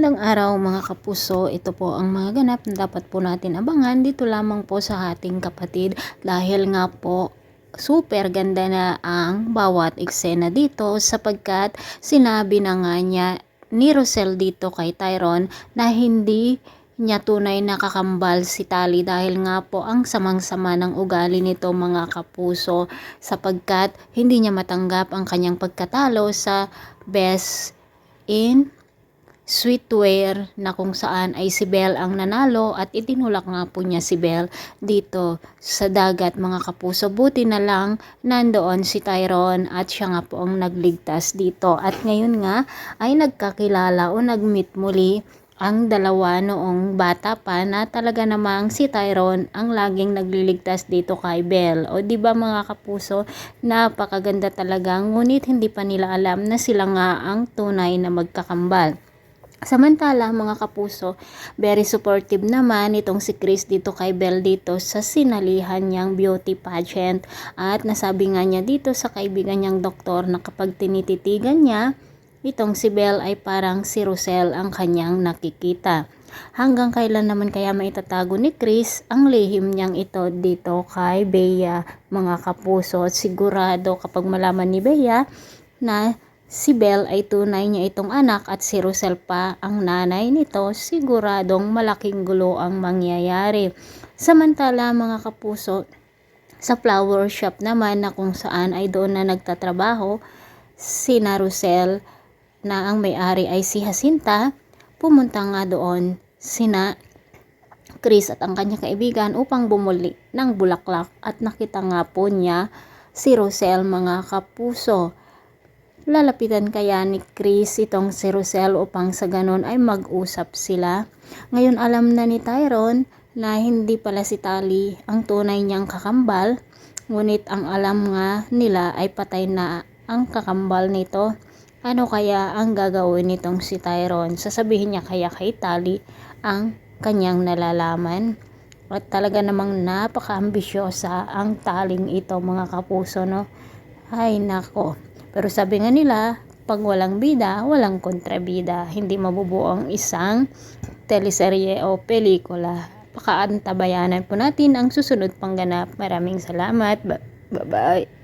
Magandang araw mga kapuso. Ito po ang mga ganap na dapat po natin abangan dito lamang po sa ating kapatid dahil nga po super ganda na ang bawat eksena dito sapagkat sinabi na nga niya ni Rosel dito kay Tyron na hindi niya tunay na kakambal si Tali dahil nga po ang samang-sama ng ugali nito mga kapuso sapagkat hindi niya matanggap ang kanyang pagkatalo sa best in sweetware na kung saan ay si Belle ang nanalo at itinulak nga po niya si Belle dito sa dagat mga kapuso. Buti na lang nandoon si Tyrone at siya nga po ang nagligtas dito. At ngayon nga ay nagkakilala o nagmeet muli ang dalawa noong bata pa na talaga namang si Tyrone ang laging nagliligtas dito kay Belle. O di ba mga kapuso, napakaganda talaga ngunit hindi pa nila alam na sila nga ang tunay na magkakambal. Samantala mga kapuso, very supportive naman itong si Chris dito kay Belle dito sa sinalihan niyang beauty pageant at nasabi nga niya dito sa kaibigan niyang doktor na kapag tinititigan niya, itong si Belle ay parang si Rosel ang kanyang nakikita. Hanggang kailan naman kaya maitatago ni Chris ang lihim niyang ito dito kay Bea mga kapuso at sigurado kapag malaman ni Bea na si Belle ay tunay niya itong anak at si Rosel pa ang nanay nito, siguradong malaking gulo ang mangyayari. Samantala mga kapuso, sa flower shop naman na kung saan ay doon na nagtatrabaho, si Rosel na ang may-ari ay si Jacinta, pumunta nga doon sina Chris at ang kanyang kaibigan upang bumuli ng bulaklak at nakita nga po niya si Rosel mga kapuso. Lalapitan kaya ni Chris itong si Rosel upang sa ganon ay mag-usap sila. Ngayon alam na ni Tyrone na hindi pala si Tali ang tunay niyang kakambal, ngunit ang alam nga nila ay patay na ang kakambal nito. Ano kaya ang gagawin nitong si Tyrone? Sasabihin niya kaya kay Tali ang kanyang nalalaman? At talaga namang napaka-ambisyosa ang taling ito mga kapuso no. Ay nako. Pero sabi nga nila, pag walang bida, walang kontrabida. Hindi mabubuo ang isang teleserye o pelikula. Pakaantabayanan po natin ang susunod pang ganap. Maraming salamat. Bye-bye.